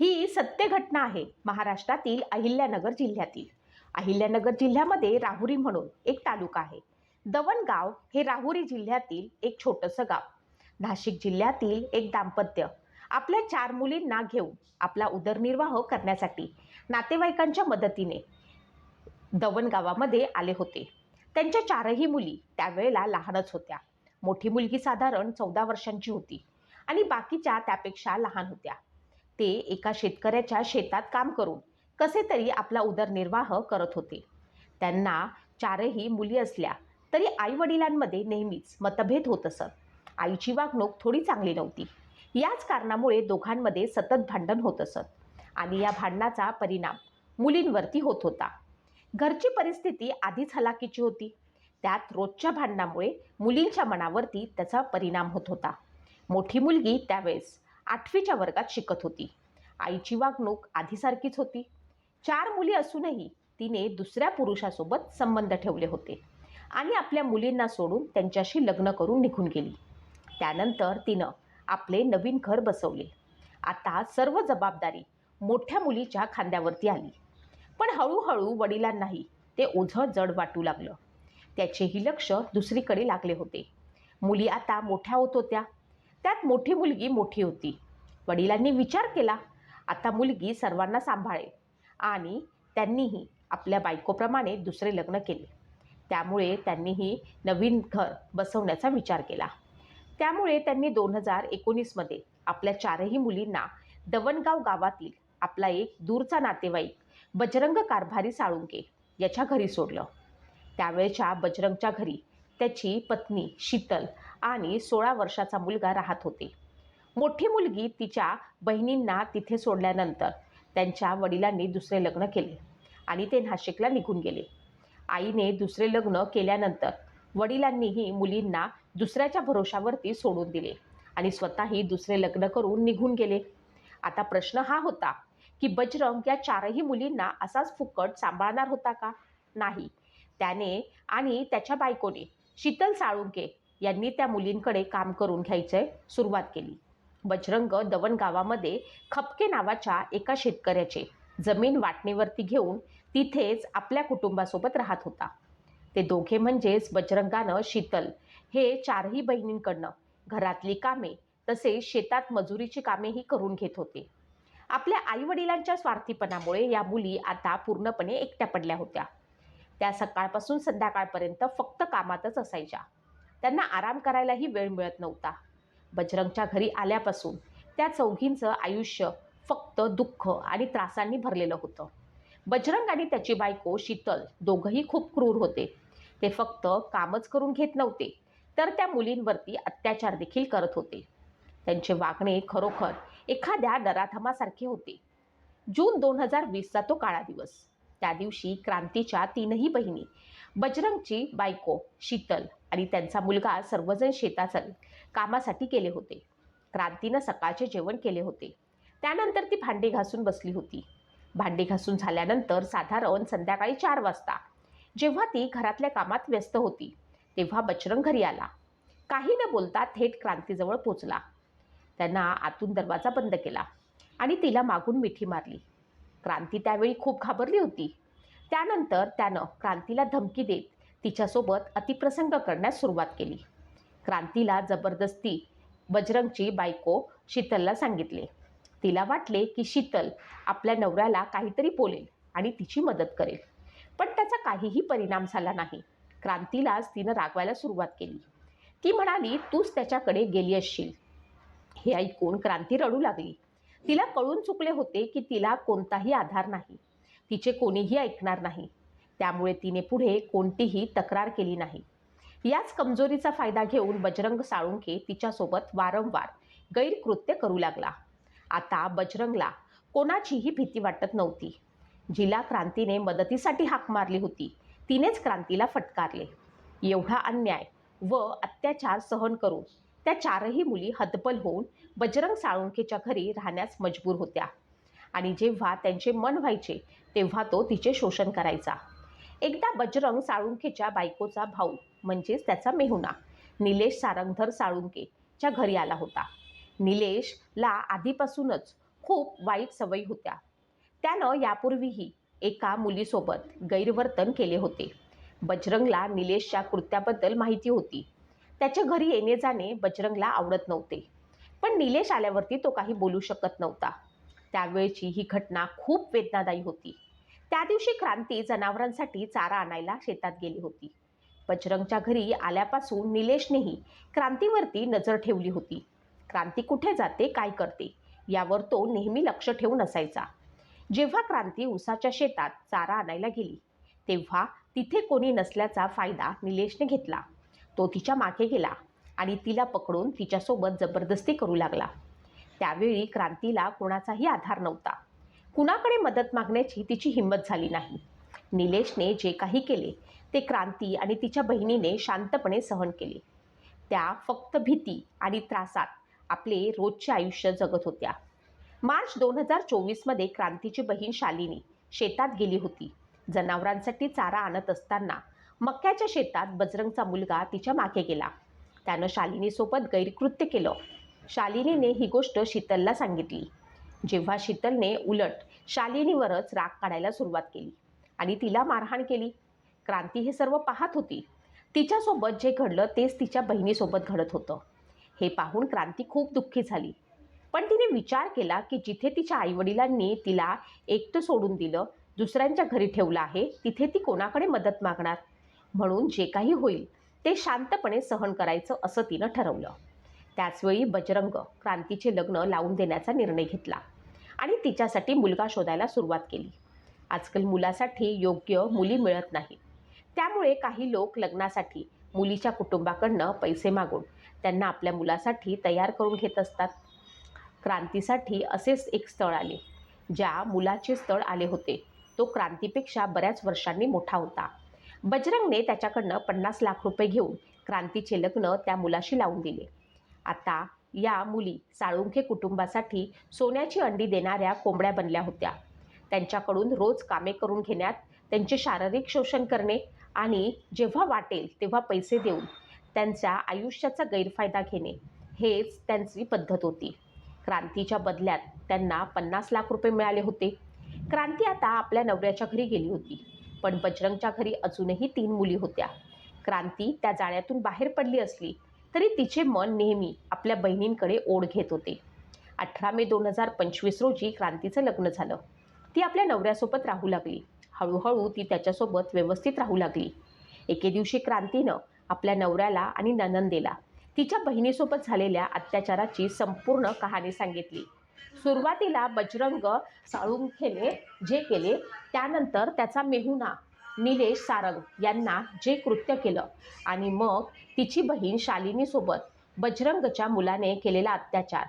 ही सत्य घटना आहे महाराष्ट्रातील अहिल्यानगर जिल्ह्यातील. अहिल्यानगर जिल्ह्यामध्ये राहुरी म्हणून एक तालुका आहे. दवणगाव हे राहुरी जिल्ह्यातील एक छोटंसं गाव. नाशिक जिल्ह्यातील एक दाम्पत्य. आपल्या चार मुलींना घेऊन आपला उदरनिर्वाह करण्यासाठी नातेवाईकांच्या मदतीने दवणगावामध्ये आले होते. त्यांच्या चारही मुली त्यावेळेला लहानच होत्या. मोठी मुलगी साधारण चौदा वर्षांची होती आणि बाकीच्या त्यापेक्षा लहान होत्या. ते एका शेतकऱ्याच्या शेतात काम करून कसे तरी आपला उदरनिर्वाह करत होते. त्यांना चारही मुली असल्या तरी आईवडिलांमध्ये नेहमीच मतभेद होत असत. आईची वागणूक थोडी चांगली नव्हती. याच कारणामुळे दोघांमध्ये सतत भांडण होत असत आणि या भांडणाचा परिणाम मुलींवरती होत होता. घरची परिस्थिती आधीच हलाखीची होती. त्यात रोजच्या भांडणामुळे मुलींच्या मनावरती त्याचा परिणाम होत होता. मोठी मुलगी त्यावेळेस आठवीच्या वर्गात शिकत होती. आईची वागणूक आधीसारखीच होती. चार मुली असूनही तिने दुसऱ्या पुरुषासोबत संबंध ठेवले होते आणि आपल्या मुलींना सोडून त्यांच्याशी लग्न करून निघून गेली. त्यानंतर तिनं आपले नवीन घर बसवले. आता सर्व जबाबदारी मोठ्या मुलीच्या खांद्यावरती आली. पण हळूहळू वडिलांनाही ते ओझं जड वाटू लागलं. त्याचेही लक्ष दुसरीकडे लागले होते. मुली आता मोठ्या होत होत्या. त्यात मोठी मुलगी मोठी होती. वडिलांनी विचार केला आता मुलगी सर्वांना सांभाळेल. आणि त्यांनीही आपल्या बायकोप्रमाणे दुसरे लग्न केले. त्यामुळे त्यांनीही नवीन घर बसवण्याचा विचार केला. त्यामुळे त्यांनी दोन हजार एकोणीसमध्ये आपल्या चारही मुलींना दवणगाव गावातील आपला एक दूरचा नातेवाईक बजरंग कारभारी साळुंके याच्या घरी सोडलं. त्यावेळच्या बजरंगच्या घरी त्याची पत्नी शीतल आणि सोळा वर्षाचा मुलगा राहत होते. मोठी मुलगी तिच्या बहिणींना तिथे सोडल्यानंतर त्यांच्या वडिलांनी दुसरे लग्न केले आणि ते नाशिकला निघून गेले. आईने दुसरे लग्न केल्यानंतर वडिलांनीही मुलींना दुसऱ्याच्या भरोशावरती सोडून दिले आणि स्वतःही दुसरे लग्न करून निघून गेले. आता प्रश्न हा होता की बजरंग या चारही मुलींना असाच फुकट सांभाळणार होता का? नाही. त्याने आणि त्याच्या बायकोने शीतल साळुंके यांनी त्या मुलींकडे काम करून घ्यायचे सुरुवात केली. बजरंग दवण गावामध्ये खपके नावाच्या एका शेतकऱ्याचे जमीन वाटणीवरती घेऊन तिथेच आपल्या कुटुंबासोबत राहत होता. ते दोघे म्हणजेच बजरंगानं शीतल हे चारही बहिणींकडनं घरातली कामे तसेच शेतात मजुरीची कामेही करून घेत होते. आपल्या आईवडिलांच्या स्वार्थीपणामुळे या मुली आता पूर्णपणे एकट्या पडल्या होत्या. त्या सकाळपासून संध्याकाळपर्यंत फक्त कामातच असायच्या. त्यांना आराम करायलाही वेळ मिळत नव्हता. बजरंगच्या घरी आल्यापासून त्या चौघींचं आयुष्य फक्त दुःख आणि त्रासांनी भरलेलं होतं. बजरंग आणि त्याची बायको शीतल दोघंही खूप क्रूर होते. ते फक्त कामच करून घेत नव्हते तर त्या मुलींवरती अत्याचार देखील करत होते. त्यांचे वागणे खरोखर एखाद्या नराधमासारखे होते. जून दोन हजार वीसचा तो काळा दिवस. त्या दिवशी क्रांतीच्या तीनही बहिणी बजरंगची बायको शीतल आणि त्यांचा मुलगा सर्वजण शेताचं कामासाठी गेले होते. क्रांतीनं सकाळचे जेवण केले होते. त्यानंतर ती भांडी घासून बसली होती. भांडी घासून झाल्यानंतर साधारण संध्याकाळी चार वाजता जेव्हा ती घरातल्या कामात व्यस्त होती तेव्हा बजरंग घरी आला. काही न बोलता थेट क्रांतीजवळ पोचला. त्यांना आतून दरवाजा बंद केला आणि तिला मागून मिठी मारली. क्रांती त्यावेळी खूप घाबरली होती. त्यानंतर त्यानं क्रांतीला धमकी देत तिच्यासोबत अतिप्रसंग करण्यास सुरुवात केली. क्रांतीला जबरदस्ती बजरंगची बायको शीतलला सांगितले. तिला वाटले की शीतल आपल्या नवऱ्याला काहीतरी बोलेल आणि तिची मदत करेल. पण त्याचा काहीही परिणाम झाला नाही. क्रांतीलाच तिनं रागवायला सुरुवात केली. ती म्हणाली तूच त्याच्याकडे गेली असशील. हे ऐकून क्रांती रडू लागली. तिला कळून चुकले होते की तिला कोणताही आधार नाही. तिचे कोणीही ऐकणार नाही. त्यामुळे तिने पुढे कोणतीही तक्रार केली नाही. याच कमजोरीचा फायदा घेऊन बजरंग साळुंके तिच्यासोबत वारंवार गैरकृत्य करू लागला. आता बजरंगला कोणाचीही भीती वाटत नव्हती. जिला क्रांतीने मदतीसाठी हाक मारली होती. तिनेच क्रांतीला फटकारले. एवढा अन्याय व अत्याचार सहन करून त्या चारही मुली हतबल होऊन बजरंग साळुंखेच्या घरी राहण्यास मजबूर होत्या. आणि जेव्हा त्यांचे मन व्हायचे तेव्हा तो तिचे शोषण करायचा. एकदा बजरंग साळुंखेच्या बायकोचा भाऊ म्हणजेच त्याचा मेहुणा निलेश सारंगधर साळुंकेच्या घरी आला होता. निलेशला आधीपासूनच खूप वाईट सवयी होत्या. त्यानं यापूर्वीही एका मुलीसोबत गैरवर्तन केले होते. बजरंगला निलेशच्या कृत्याबद्दल माहिती होती. त्याच्या घरी येणे जाणे बजरंगला आवडत नव्हते. पण निलेश आल्यावरती तो काही बोलू शकत नव्हता. त्यावेळची ही घटना खूप वेदनादायी होती. त्या दिवशी क्रांती जनावरांसाठी चारा आणायला शेतात गेली होती. बजरंगच्या घरी आल्यापासून निलेशनेही क्रांतीवरती नजर ठेवली होती. क्रांती कुठे जाते काय करते यावर तो नेहमी लक्ष ठेवून असायचा. जेव्हा क्रांती उसाच्या शेतात चारा आणायला गेली तेव्हा तिथे कोणी नसल्याचा फायदा निलेशने घेतला. तो तिच्यामागे गेला आणि तिला पकडून तिच्यासोबत जबरदस्ती करू लागला. त्यावेळी क्रांतीला कोणाचाही आधार नव्हता. कुणाकडे मदत मागण्याची तिची हिंमत झाली नाही. निलेशने जे काही केले ते क्रांती आणि तिच्या बहिणीने शांतपणे सहन केले. त्या फक्त भीती आणि त्रासात आपले रोजचे आयुष्य जगत होत्या. मार्च दोन हजार चोवीसमध्ये क्रांतीची बहीण शालिनी शेतात गेली होती. जनावरांसाठी चारा आणत असताना मक्याच्या शेतात बजरंगचा मुलगा तिच्यामागे गेला. त्यानं शालिनीसोबत गैरकृत्य केलं. शालिनीने ही गोष्ट शीतलला सांगितली. जेव्हा शीतलने उलट शालिनीवरच राग काढायला सुरुवात केली आणि तिला मारहाण केली. क्रांती हे सर्व पाहत होती. तिच्यासोबत जे घडलं तेच तिच्या बहिणीसोबत घडत होतं. हे पाहून क्रांती खूप दुःखी झाली. पण तिने विचार केला की जिथे तिच्या आईवडिलांनी तिला एकटं सोडून दिलं दुसऱ्यांच्या घरी ठेवलं आहे तिथे ती कोणाकडे मदत मागणार? म्हणून जे काही होईल ते शांतपणे सहन करायचं असं तिनं ठरवलं. त्याचवेळी बजरंग क्रांतीचे लग्न लावून देण्याचा निर्णय घेतला आणि तिच्यासाठी मुलगा शोधायला सुरुवात केली. आजकाल मुलासाठी योग्य मुली मिळत नाही. त्यामुळे काही लोक लग्नासाठी मुलीच्या कुटुंबाकडनं पैसे मागून त्यांना आपल्या मुलासाठी तयार करून घेत असतात. क्रांतीसाठी असेच एक स्थळ आले ज्या मुलाचे स्थळ आले होते. तो क्रांतीपेक्षा बऱ्याच वर्षांनी मोठा होता. बजरंगने त्याच्याकडनं पन्नास लाख रुपये घेऊन क्रांतीचे लग्न त्या मुलाशी लावून दिले. आता या मुली साळुंखे कुटुंबासाठी सोन्याची अंडी देणाऱ्या कोंबड्या बनल्या होत्या. त्यांच्याकडून रोज कामे करून घेण्यात त्यांचे शारीरिक शोषण करणे आणि जेव्हा वाटेल तेव्हा पैसे देऊन त्यांच्या आयुष्याचा गैरफायदा घेणे हेच त्यांची पद्धत होती. क्रांतीच्या बदल्यात त्यांना पन्नास लाख रुपये मिळाले होते. क्रांती आता आपल्या नवऱ्याच्या घरी गेली होती. पण बजरंगच्या घरी अजूनही तीन मुली होत्या. क्रांती त्या जाळ्यातून बाहेर पडली असली तरी तिचे मन नेहमी आपल्या बहिणींकडे ओढ घेत होते. अठरा मे दोन हजार पंचवीस रोजी क्रांतीचं लग्न झालं. ती आपल्या नवऱ्यासोबत राहू लागली. हळूहळू ती त्याच्यासोबत व्यवस्थित राहू लागली. एके दिवशी क्रांतीनं आपल्या नवऱ्याला आणि ननंदेला तिच्या बहिणीसोबत झालेल्या अत्याचाराची संपूर्ण कहाणी सांगितली. सुरुवातीला बजरंग साळुंखेने जे केले त्यानंतर त्याचा मेहुणा निलेश सारंग यांना जे कृत्य केलं आणि मग तिची बहीण शालिनीसोबत बजरंगच्या मुलाने केलेला अत्याचार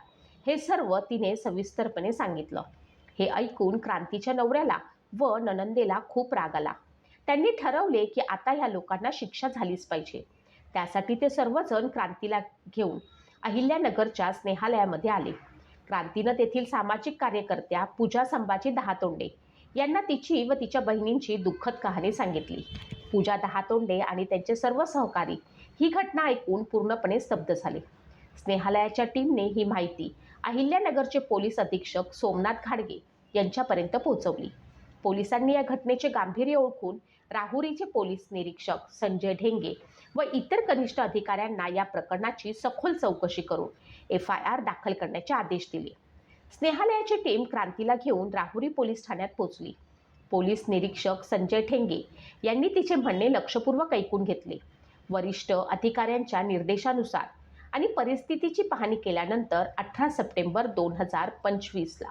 हे सर्व तिने सविस्तरपणे सांगितलं. हे ऐकून क्रांतीच्या नवऱ्याला व ननंदेला खूप राग आला. त्यांनी ठरवले की आता ह्या लोकांना शिक्षा झालीच पाहिजे. त्यासाठी ते सर्वजण क्रांतीला घेऊन अहिल्यानगरच्या स्नेहालयामध्ये आले. क्रांतीनं तेथील सामाजिक कार्यकर्त्या पूजा संभाजी दहातोंडे यांना तिची व तिच्या बहिणींची दुःखद कहाणी सांगितली. पूजा दहातोंडे आणि त्यांचे सर्व सहकारी ही घटना ऐकून पूर्णपणे स्तब्ध झाले. स्नेहालयाच्या टीमने ही माहिती अहिल्यानगरचे पोलीस अधीक्षक सोमनाथ घाडगे यांच्यापर्यंत पोहोचवली. पोलिसांनी या घटनेचे गांभीर्य ओळखून राहुरीचे पोलीस निरीक्षक संजय ढेंगे व इतर कनिष्ठ अधिकाऱ्यांना या प्रकरणाची सखोल चौकशी करून एफ आय आर दाखल करण्याचे आदेश दिले. स्नेहालयाची टीम क्रांतीला घेऊन राहुरी पोलीस ठाण्यात पोहोचली. पोलीस निरीक्षक संजय ठेंगे यांनी तिचे म्हणणे लक्षपूर्वक ऐकून घेतले. वरिष्ठ अधिकाऱ्यांच्या निर्देशानुसार आणि परिस्थितीची पाहणी केल्यानंतर अठरा सप्टेंबर दोन हजार पंचवीसला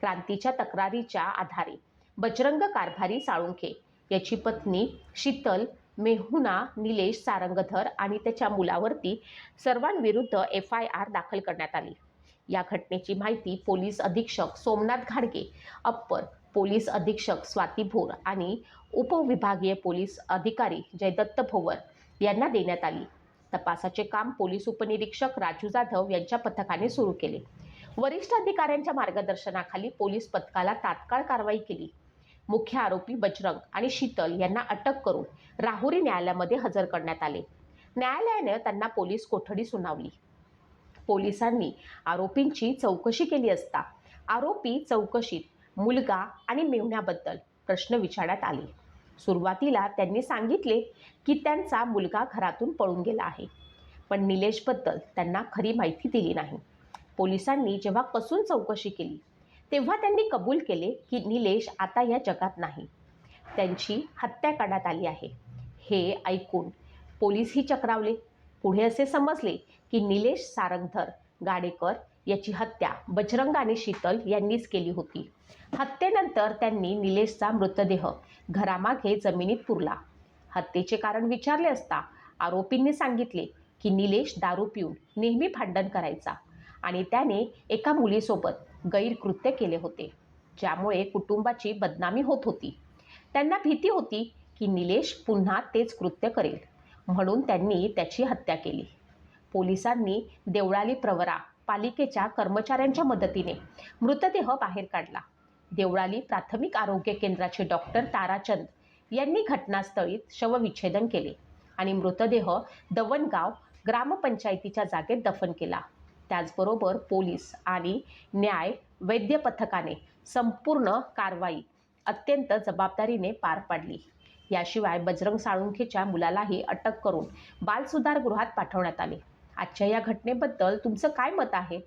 क्रांतीच्या तक्रारीच्या आधारे बजरंग कारभारी साळुंखे याची पत्नी शीतल मेहुना निलेश सारंगधर आणि त्याच्या मुलावरती सर्वांविरुद्ध एफ आय आर दाखल करण्यात आली. या घटनेची माहिती पोलीस अधीक्षक सोमनाथ घाडगे अप्पर पोलीस अधीक्षक स्वाती भोर आणि उपविभागीय पोलीस अधिकारी जयदत्त भोवर यांना देण्यात आली. तपासाचे काम पोलीस उपनिरीक्षक राजू जाधव यांच्या पथकाने सुरू केले. वरिष्ठ अधिकाऱ्यांच्या मार्गदर्शनाखाली पोलीस पथकाला तात्काळ कारवाई केली. मुख्य आरोपी बजरंग आणि शीतल यांना अटक करून राहुरी न्यायालयामध्ये हजर करण्यात आले. न्यायालयाने त्यांना पोलीस कोठडी सुनावली. पोलिसांनी आरोपींची चौकशी केली असता आरोपी चौकशीत मुलगा आणि मेवण्याबद्दल प्रश्न विचारण्यात आले. सुरुवातीला त्यांनी सांगितले की त्यांचा मुलगा घरातून पळून गेला आहे पण निलेशबद्दल त्यांना खरी माहिती दिली नाही. पोलिसांनी जेव्हा कसून चौकशी केली तेव्हा त्यांनी कबूल केले की निलेश आता या जगात नाही. त्यांची हत्या करण्यात आली आहे. हे ऐकून पोलीसही चक्रावले. पुढे असे समजले की निलेश सारंगधर गाडेकर याची हत्या बजरंग आणि शीतल यांनीच केली होती. हत्येनंतर त्यांनी निलेशचा मृतदेह घरामागे जमिनीत पुरला. हत्येचे कारण विचारले असता आरोपींनी सांगितले की निलेश दारू पिऊन नेहमी भांडण करायचा आणि त्याने एका मुलीसोबत गैरकृत्य केले होते ज्यामुळे कुटुंबाची बदनामी होत होती. त्यांना भीती होती की निलेश पुन्हा तेच कृत्य करेल म्हणून त्यांनी त्याची हत्या केली. पोलिसांनी देवळाली प्रवरा पालिकेच्या कर्मचाऱ्यांच्या मदतीने मृतदेह बाहेर काढला. देवळाली प्राथमिक आरोग्य केंद्राचे डॉक्टर ताराचंद यांनी घटनास्थळी शवविच्छेदन केले आणि मृतदेह दवणगाव ग्रामपंचायतीच्या जागेत दफन केला. त्याचबरोबर पोलीस आणि न्याय वैद्य पथकाने संपूर्ण कारवाई अत्यंत जबाबदारीने पार पाडली. याशिवाय बजरंग साळुंखेच्या मुलालाही अटक करून बालसुधारगृहात पाठवण्यात आले. आजच्या या घटनेबद्दल तुमचं काय मत आहे?